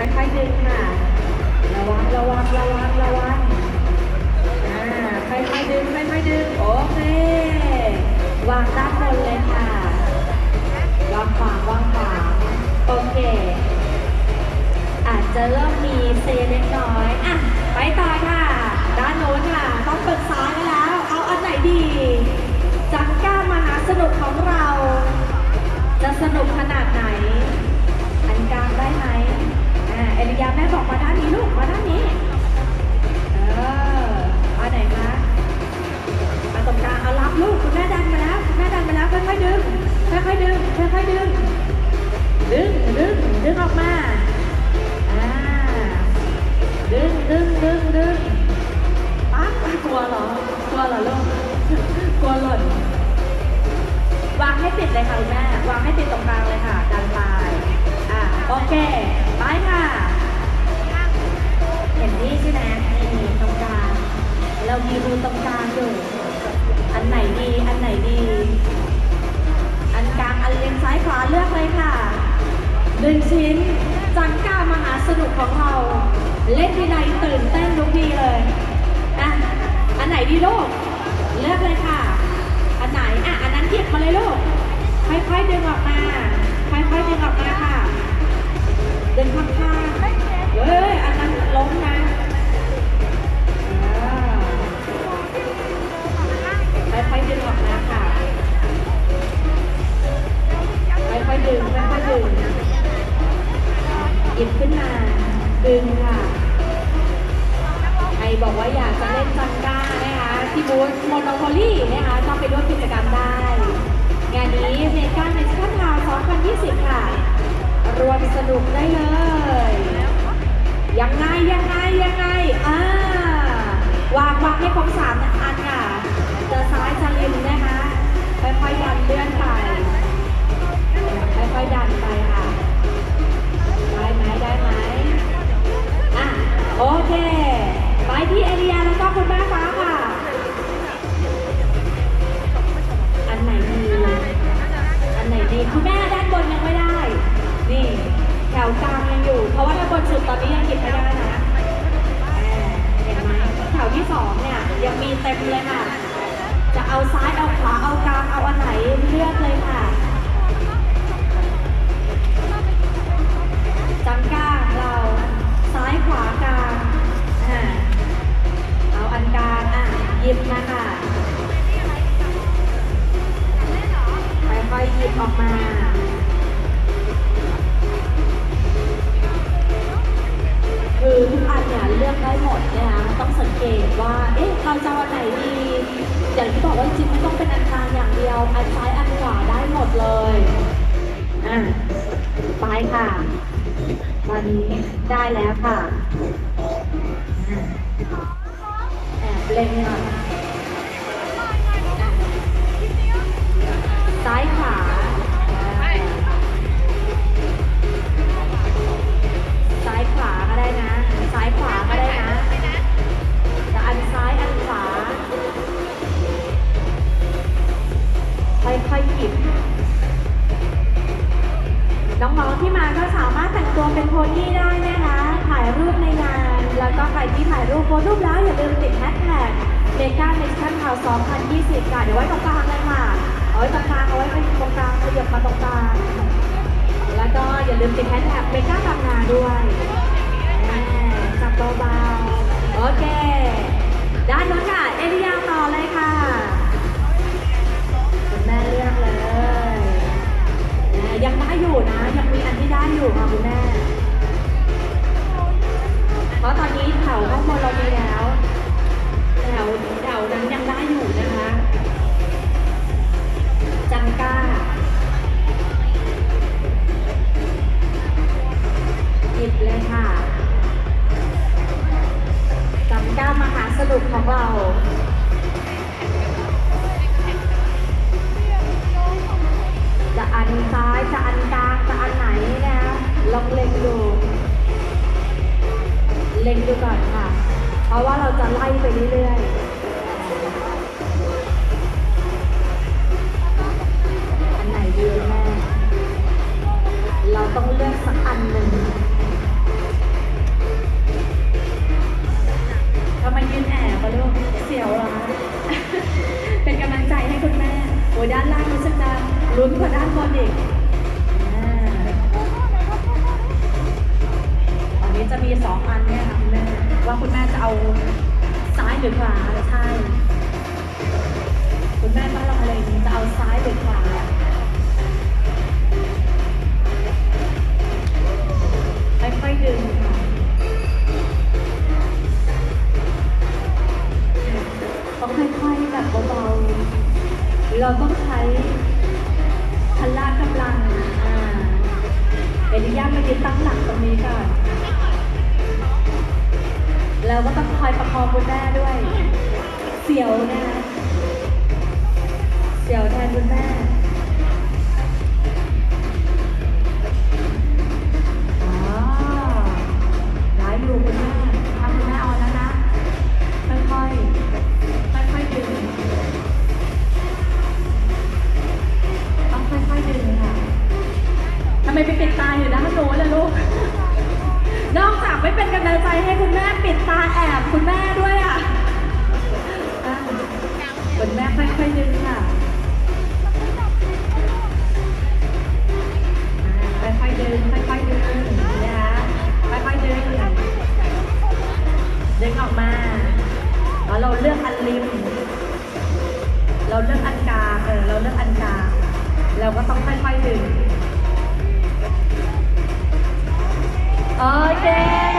ค่อยๆดึงค่ะ ระวังระวังระวังระวังอ่าค่อยๆดึงค่อยๆดึงโอเควางด้านบนเลยค่ะวางขวางวางขวางโอเค อาจจะเริ่มมีเซเล็กน้อย เรามีรูตรงกลางอยู่ อันไหนดี อันไหนดี อันกลาง อันเลียงซ้ายขวาเลือกเลยค่ะหนึ่งชิ้น จังก้ามหาสนุกของเรา เล่นทีไรตื่นเต้นทุกทีเลยอะอันไหนดีลูก เลือกเลยค่ะ อันไหน อะ อันนั้นหยิบมาเลยลูก ค่อยๆดึงออกมา ค่อยๆดึงออกมาค่ะ ดึงข้างๆเฮ้ย อันนั้นล้มนะ ค่อยๆดึงออกมาค่ะค่อยๆดึงค่อยๆดึงหยิบขึ้นมา ดึงค่ะใครบอกว่าอยากจะเล่นจังก้านะคะ ที่บูธโมโนโพลีนะคะต้องไปร่วมกิจกรรมได้ งานนี้เมกาเนชั่นทาว2020 ค่ะ รวมสนุกได้เลย ยังไงยังไงยังไงอ่าวางวางให้ครบสามอันค่ะ ซ้ายจะริมนะคะค่อยๆดันเลื่อนไปค่อยๆดันไปค่ะ ได้ไหมได้ไหมอะโอเค ไปที่เอเรียแล้วก็คุณแม่ฟ้าค่ะ อันไหนดี อันไหนดีคุณแม่ด้านบนยังไม่ได้ นี่แถวกลางยังอยู่ เพราะว่าด้านบนสุดตอนนี้ยังหยิบไม่ได้นะอ่าเห็นไหมแถวที่สองเนี่ยยังมีเต็มเลยค่ะ จะเอาซ้ายเอาขวาเอากลางเอาอันไหนเลือกเลยค่ะจังก้างเราซ้ายขวากลางอ่าเอาอันกลางอะหยิบนะค่ะค่อยๆหยิบออกมา ไปค่ะ ตอนนี้ได้แล้วค่ะแอบเล่นหน่อย รที่ถ่ายรูปโพสรูปแล้วอย่าลืมติดแฮชแท็กเมกาเนชั่นข่าว2020ค่ะเดี๋ยวไว้ตรงกลางเลยค่ะเอาไว้ตรงกลางเอาไว้เป็นตรงกลางขยับมาตรงกลางแล้วก็อย่าลืมติดแฮชแท็กเมกาบางนาด้วย เล็งดู เล็งดูก่อนค่ะ เพราะว่าเราจะไล่ไปเรื่อยอันไหนดีแม่เราต้องเลือกสักอันหนึ่งทำไมยืนแอบอะลูกเสียวเหรอเป็นกำลังใจให้คุณแม่โอ้ด้านล่างรู้ชันจะลุ้นกว่าด้านบนอีก สองอันเนี่ยค่ะคุณแม่ว่าคุณแม่จะเอาซ้ายหรือขวาใช่คุณแม่ต้องลองอะไรจะเอาซ้ายหรือขวาค่อยๆดึงค่ะต้องค่อยๆแบบเบาๆเราต้องใช้พละกำลังอ่าเอลิยามายืนตั้งหลักตรงนี้ก่อน แล้วก็ต้องคอยประคองคุณแม่ด้วย เสียวเนะคะเสียวแทนคุณแม่อ๋อร้ายอยู่คุณแม่ทำคุณแม่เอาแล้วนะค่อยๆค่อยๆดึงต้องค่อยๆดึงค่ะทำไมไปปิดตาอยู่ด้านโน้นล่ะลูก นอกจากไม่เป็นกำลังใจให้คุณแม่ปิดตาแอบคุณแม่ด้วยอะอะคุณแม่ค่อยๆดึงค่ะอ่าค่อยๆดึงค่อยๆดึงนะคะค่อยๆดึงดึงออกมาแล้วเราเลือกอันริม เราเลือกอันกลางเออเราเลือกอันกลางเราก็ต้องค่อยๆดึง Oh, okay.